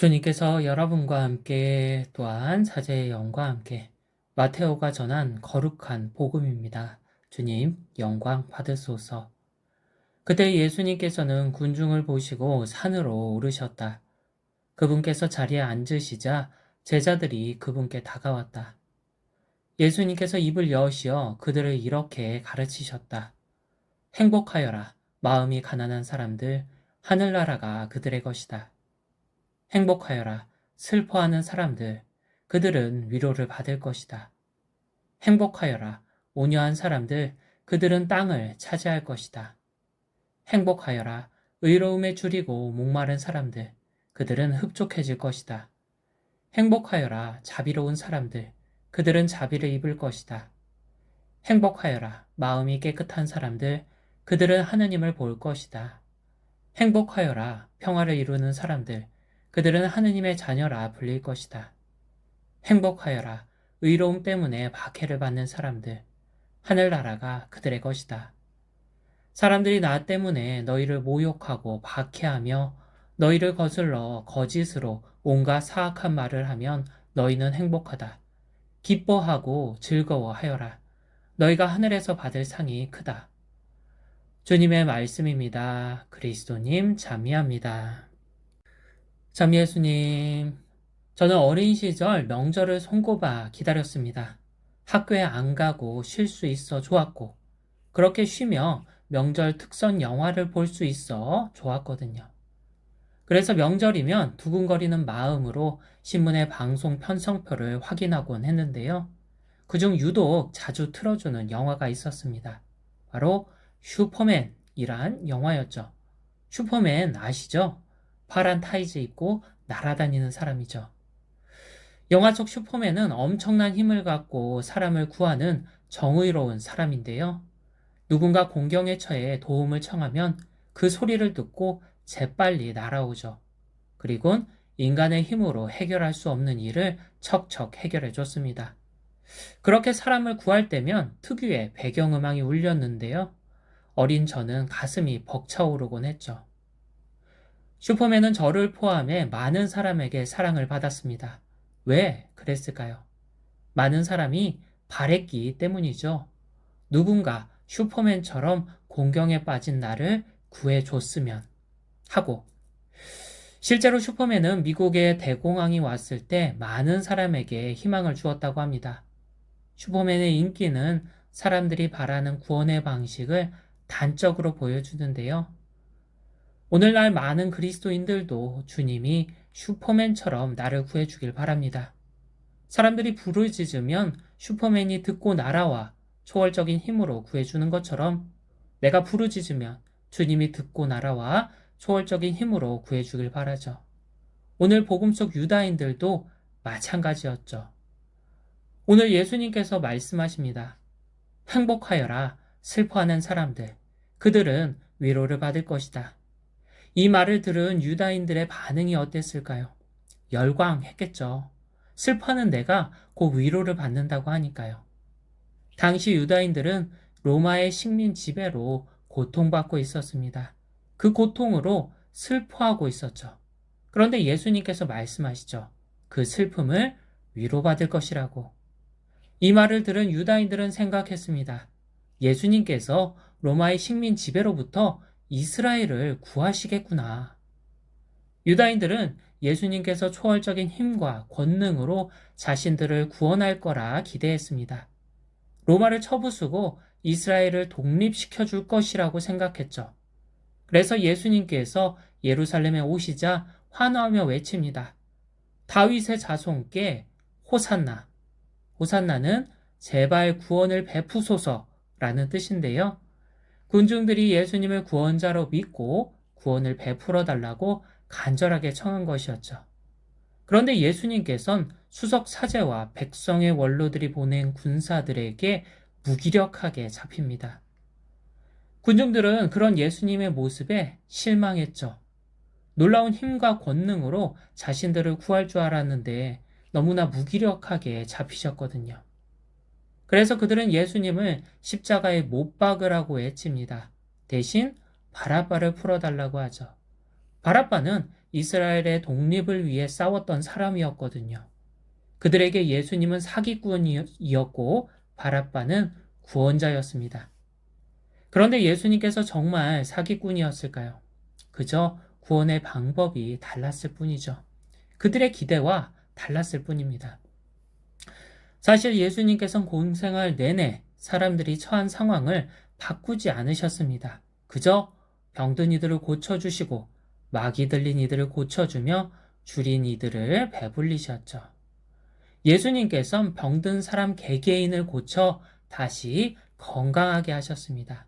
주님께서 여러분과 함께 또한 사제의 영과 함께 마테오가 전한 거룩한 복음입니다. 주님 영광 받으소서. 그때 예수님께서는 군중을 보시고 산으로 오르셨다. 그분께서 자리에 앉으시자 제자들이 그분께 다가왔다. 예수님께서 입을 여시어 그들을 이렇게 가르치셨다. 행복하여라. 마음이 가난한 사람들, 하늘나라가 그들의 것이다. 행복하여라. 슬퍼하는 사람들, 그들은 위로를 받을 것이다. 행복하여라. 온유한 사람들, 그들은 땅을 차지할 것이다. 행복하여라. 의로움에 줄이고 목마른 사람들, 그들은 흡족해질 것이다. 행복하여라. 자비로운 사람들, 그들은 자비를 입을 것이다. 행복하여라. 마음이 깨끗한 사람들, 그들은 하느님을 볼 것이다. 행복하여라. 평화를 이루는 사람들, 그들은 하느님의 자녀라 불릴 것이다. 행복하여라. 의로움 때문에 박해를 받는 사람들, 하늘나라가 그들의 것이다. 사람들이 나 때문에 너희를 모욕하고 박해하며 너희를 거슬러 거짓으로 온갖 사악한 말을 하면 너희는 행복하다. 기뻐하고 즐거워하여라. 너희가 하늘에서 받을 상이 크다. 주님의 말씀입니다. 그리스도님 참미합니다. 참 예수님, 저는 어린 시절 명절을 손꼽아 기다렸습니다. 학교에 안 가고 쉴 수 있어 좋았고, 그렇게 쉬며 명절 특선 영화를 볼 수 있어 좋았거든요. 그래서 명절이면 두근거리는 마음으로 신문의 방송 편성표를 확인하곤 했는데요. 그중 유독 자주 틀어주는 영화가 있었습니다. 바로 슈퍼맨이란 영화였죠. 슈퍼맨 아시죠? 파란 타이즈 입고 날아다니는 사람이죠. 영화 속 슈퍼맨은 엄청난 힘을 갖고 사람을 구하는 정의로운 사람인데요. 누군가 공경에 처해 도움을 청하면 그 소리를 듣고 재빨리 날아오죠. 그리곤 인간의 힘으로 해결할 수 없는 일을 척척 해결해 줬습니다. 그렇게 사람을 구할 때면 특유의 배경음악이 울렸는데요. 어린 저는 가슴이 벅차오르곤 했죠. 슈퍼맨은 저를 포함해 많은 사람에게 사랑을 받았습니다. 왜 그랬을까요? 많은 사람이 바랬기 때문이죠. 누군가 슈퍼맨처럼 공경에 빠진 나를 구해줬으면 하고 실제로 슈퍼맨은 미국의 대공황이 왔을 때 많은 사람에게 희망을 주었다고 합니다. 슈퍼맨의 인기는 사람들이 바라는 구원의 방식을 단적으로 보여주는데요. 오늘날 많은 그리스도인들도 주님이 슈퍼맨처럼 나를 구해주길 바랍니다. 사람들이 부르짖으면 슈퍼맨이 듣고 날아와 초월적인 힘으로 구해주는 것처럼 내가 부르짖으면 주님이 듣고 날아와 초월적인 힘으로 구해주길 바라죠. 오늘 복음 속 유다인들도 마찬가지였죠. 오늘 예수님께서 말씀하십니다. 행복하여라 슬퍼하는 사람들. 그들은 위로를 받을 것이다. 이 말을 들은 유다인들의 반응이 어땠을까요? 열광했겠죠. 슬퍼하는 내가 곧 위로를 받는다고 하니까요. 당시 유다인들은 로마의 식민 지배로 고통받고 있었습니다. 그 고통으로 슬퍼하고 있었죠. 그런데 예수님께서 말씀하시죠. 그 슬픔을 위로받을 것이라고. 이 말을 들은 유다인들은 생각했습니다. 예수님께서 로마의 식민 지배로부터 이스라엘을 구하시겠구나. 유다인들은 예수님께서 초월적인 힘과 권능으로 자신들을 구원할 거라 기대했습니다. 로마를 쳐부수고 이스라엘을 독립시켜 줄 것이라고 생각했죠. 그래서 예수님께서 예루살렘에 오시자 환호하며 외칩니다. 다윗의 자손께 호산나. 호산나는 제발 구원을 베푸소서라는 뜻인데요. 군중들이 예수님을 구원자로 믿고 구원을 베풀어 달라고 간절하게 청한 것이었죠. 그런데 예수님께선 수석 사제와 백성의 원로들이 보낸 군사들에게 무기력하게 잡힙니다. 군중들은 그런 예수님의 모습에 실망했죠. 놀라운 힘과 권능으로 자신들을 구할 줄 알았는데 너무나 무기력하게 잡히셨거든요. 그래서 그들은 예수님을 십자가에 못 박으라고 외칩니다. 대신 바라바를 풀어달라고 하죠. 바라바는 이스라엘의 독립을 위해 싸웠던 사람이었거든요. 그들에게 예수님은 사기꾼이었고 바라빠는 구원자였습니다. 그런데 예수님께서 정말 사기꾼이었을까요? 그저 구원의 방법이 달랐을 뿐이죠. 그들의 기대와 달랐을 뿐입니다. 사실 예수님께서는 공생활 내내 사람들이 처한 상황을 바꾸지 않으셨습니다. 그저 병든 이들을 고쳐주시고 마귀 들린 이들을 고쳐주며 줄인 이들을 배불리셨죠. 예수님께서는 병든 사람 개개인을 고쳐 다시 건강하게 하셨습니다.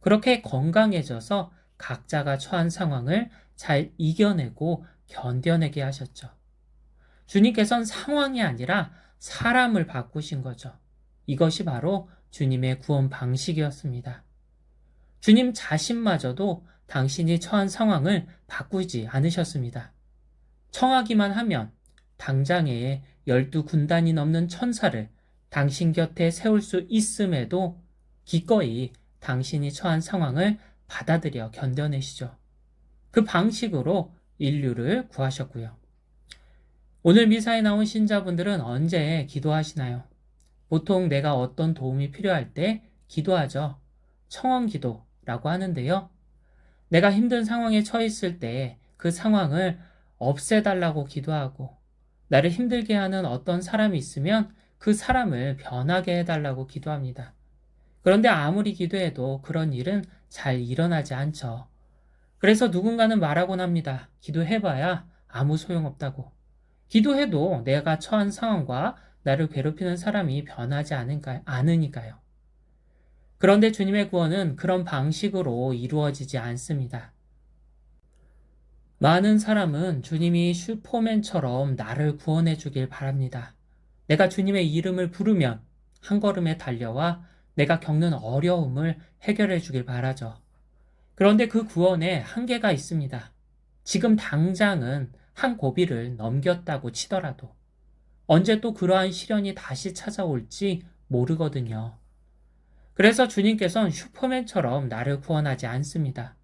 그렇게 건강해져서 각자가 처한 상황을 잘 이겨내고 견뎌내게 하셨죠. 주님께서는 상황이 아니라 사람을 바꾸신 거죠. 이것이 바로 주님의 구원 방식이었습니다. 주님 자신마저도 당신이 처한 상황을 바꾸지 않으셨습니다. 청하기만 하면 당장에 열두 군단이 넘는 천사를 당신 곁에 세울 수 있음에도 기꺼이 당신이 처한 상황을 받아들여 견뎌내시죠. 그 방식으로 인류를 구하셨고요. 오늘 미사에 나온 신자분들은 언제 기도하시나요? 보통 내가 어떤 도움이 필요할 때 기도하죠. 청원 기도라고 하는데요. 내가 힘든 상황에 처했을 때 그 상황을 없애달라고 기도하고 나를 힘들게 하는 어떤 사람이 있으면 그 사람을 변하게 해달라고 기도합니다. 그런데 아무리 기도해도 그런 일은 잘 일어나지 않죠. 그래서 누군가는 말하곤 합니다. 기도해봐야 아무 소용없다고. 기도해도 내가 처한 상황과 나를 괴롭히는 사람이 변하지 않은가, 않으니까요. 그런데 주님의 구원은 그런 방식으로 이루어지지 않습니다. 많은 사람은 주님이 슈퍼맨처럼 나를 구원해 주길 바랍니다. 내가 주님의 이름을 부르면 한 걸음에 달려와 내가 겪는 어려움을 해결해 주길 바라죠. 그런데 그 구원에 한계가 있습니다. 지금 당장은 한 고비를 넘겼다고 치더라도 언제 또 그러한 시련이 다시 찾아올지 모르거든요. 그래서 주님께서는 슈퍼맨처럼 나를 구원하지 않습니다.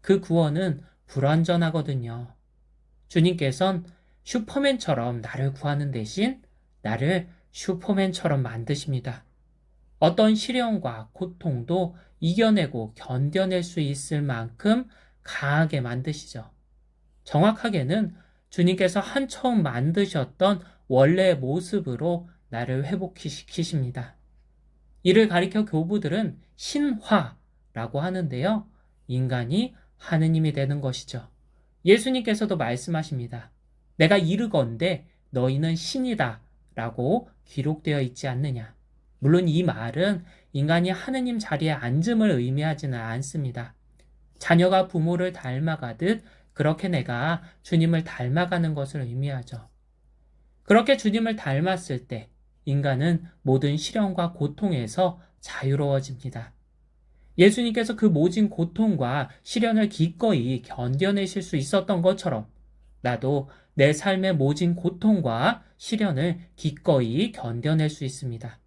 그 구원은 불완전하거든요. 주님께서는 슈퍼맨처럼 나를 구하는 대신 나를 슈퍼맨처럼 만드십니다. 어떤 시련과 고통도 이겨내고 견뎌낼 수 있을 만큼 강하게 만드시죠. 정확하게는 주님께서 한 처음 만드셨던 원래의 모습으로 나를 회복시키십니다. 이를 가리켜 교부들은 신화라고 하는데요. 인간이 하느님이 되는 것이죠. 예수님께서도 말씀하십니다. 내가 이르건대 너희는 신이다 라고 기록되어 있지 않느냐. 물론 이 말은 인간이 하느님 자리에 앉음을 의미하지는 않습니다. 자녀가 부모를 닮아가듯 그렇게 내가 주님을 닮아가는 것을 의미하죠. 그렇게 주님을 닮았을 때 인간은 모든 시련과 고통에서 자유로워집니다. 예수님께서 그 모진 고통과 시련을 기꺼이 견뎌내실 수 있었던 것처럼 나도 내 삶의 모진 고통과 시련을 기꺼이 견뎌낼 수 있습니다.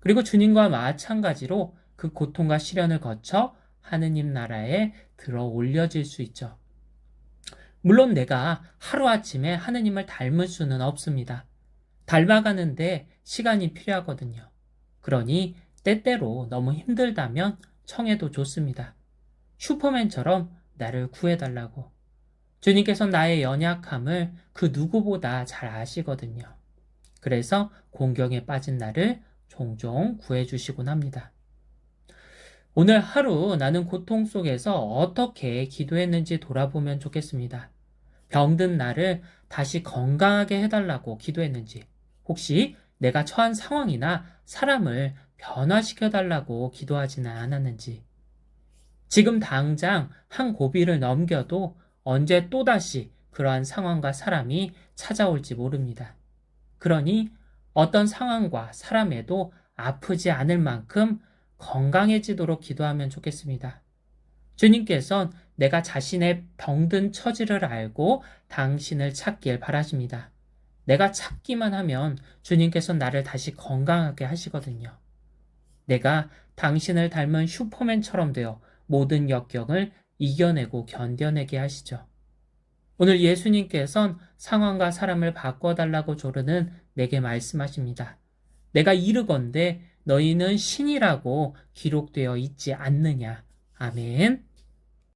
그리고 주님과 마찬가지로 그 고통과 시련을 거쳐 하느님 나라에 들어 올려질 수 있죠. 물론 내가 하루아침에 하느님을 닮을 수는 없습니다. 닮아가는데 시간이 필요하거든요. 그러니 때때로 너무 힘들다면 청해도 좋습니다. 슈퍼맨처럼 나를 구해달라고. 주님께서 나의 연약함을 그 누구보다 잘 아시거든요. 그래서 공경에 빠진 나를 종종 구해주시곤 합니다. 오늘 하루 나는 고통 속에서 어떻게 기도했는지 돌아보면 좋겠습니다. 병든 나를 다시 건강하게 해달라고 기도했는지, 혹시 내가 처한 상황이나 사람을 변화시켜달라고 기도하지는 않았는지, 지금 당장 한 고비를 넘겨도 언제 또다시 그러한 상황과 사람이 찾아올지 모릅니다. 그러니 어떤 상황과 사람에도 아프지 않을 만큼 건강해지도록 기도하면 좋겠습니다. 주님께선 내가 자신의 병든 처지를 알고 당신을 찾길 바라십니다. 내가 찾기만 하면 주님께서 나를 다시 건강하게 하시거든요. 내가 당신을 닮은 슈퍼맨처럼 되어 모든 역경을 이겨내고 견뎌내게 하시죠. 오늘 예수님께선 상황과 사람을 바꿔달라고 조르는 내게 말씀하십니다. 내가 이르건대 너희는 신이라고 기록되어 있지 않느냐. 아멘.